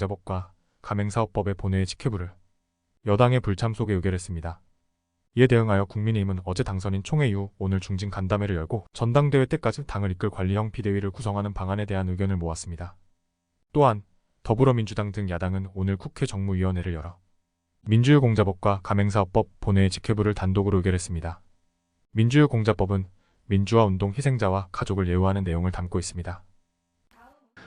민주유공자법과 가맹사업법의 본회의 직회부를 여당의 불참 속에 의결했습니다. 이에 대응하여 국민의힘은 어제 당선인 총회 이후 오늘 중진 간담회를 열고 전당대회 때까지 당을 이끌 관리형 비대위를 구성하는 방안에 대한 의견을 모았습니다. 또한 더불어민주당 등 야당은 오늘 국회 정무위원회를 열어 민주유공자법과 가맹사업법 본회의 직회부를 단독으로 의결했습니다. 민주유공자법은 민주화 운동 희생자와 가족을 예우하는 내용을 담고 있습니다.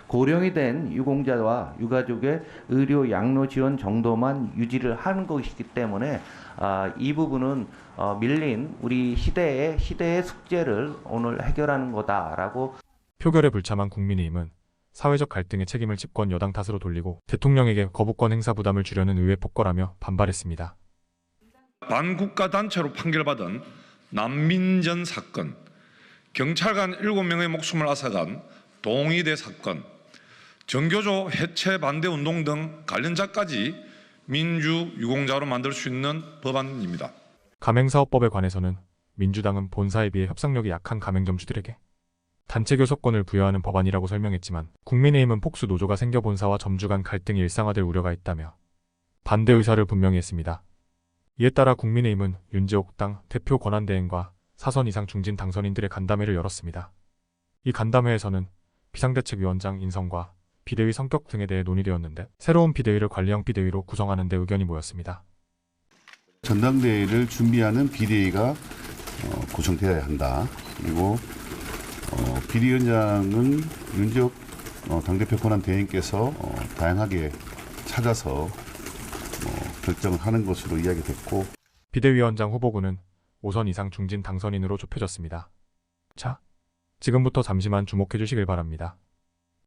고령이 된 유공자와 유가족의 의료 양로 지원 정도만 유지를 하는 것이기 때문에 아, 이 부분은 어, 밀린 우리 시대의 시대의 숙제를 오늘 해결하는 거다라고 표결에 불참한 국민의힘은 사회적 갈등의 책임을 집권 여당 탓으로 돌리고 대통령에게 거부권 행사 부담을 주려는 의회 폭거라며 반발했습니다. 반국가 단체로 판결받은 난민전 사건, 경찰관 7명의 목숨을 앗아간 동의대 사건, 정교조 해체 반대 운동 등 관련자까지 민주 유공자로 만들 수 있는 법안입니다. 가맹사업법에 관해서는 민주당은 본사에 비해 협상력이 약한 가맹점주들에게 단체 교섭권을 부여하는 법안이라고 설명했지만 국민의힘은 폭수 노조가 생겨 본사와 점주 간 갈등이 일상화될 우려가 있다며 반대 의사를 분명히 했습니다. 이에 따라 국민의힘은 윤재옥 당 대표 권한대행과 사선 이상 중진 당선인들의 간담회를 열었습니다. 이 간담회에서는 비상대책위원장 인선과 비대위 성격 등에 대해 논의되었는데 새로운 비대위를 관리형 비대위로 구성하는 데 의견이 모였습니다. 전당대회를 준비하는 비대위가 어, 구성되어야 한다. 그리고 어, 비대위원장은 윤지혁 어, 당대표 권한 대행께서 어, 다양하게 찾아서 어, 결정을 하는 것으로 이야기됐고 비대위원장 후보군은 5선 이상 중진 당선인으로 좁혀졌습니다. 자, 지금부터 잠시만 주목해 주시길 바랍니다.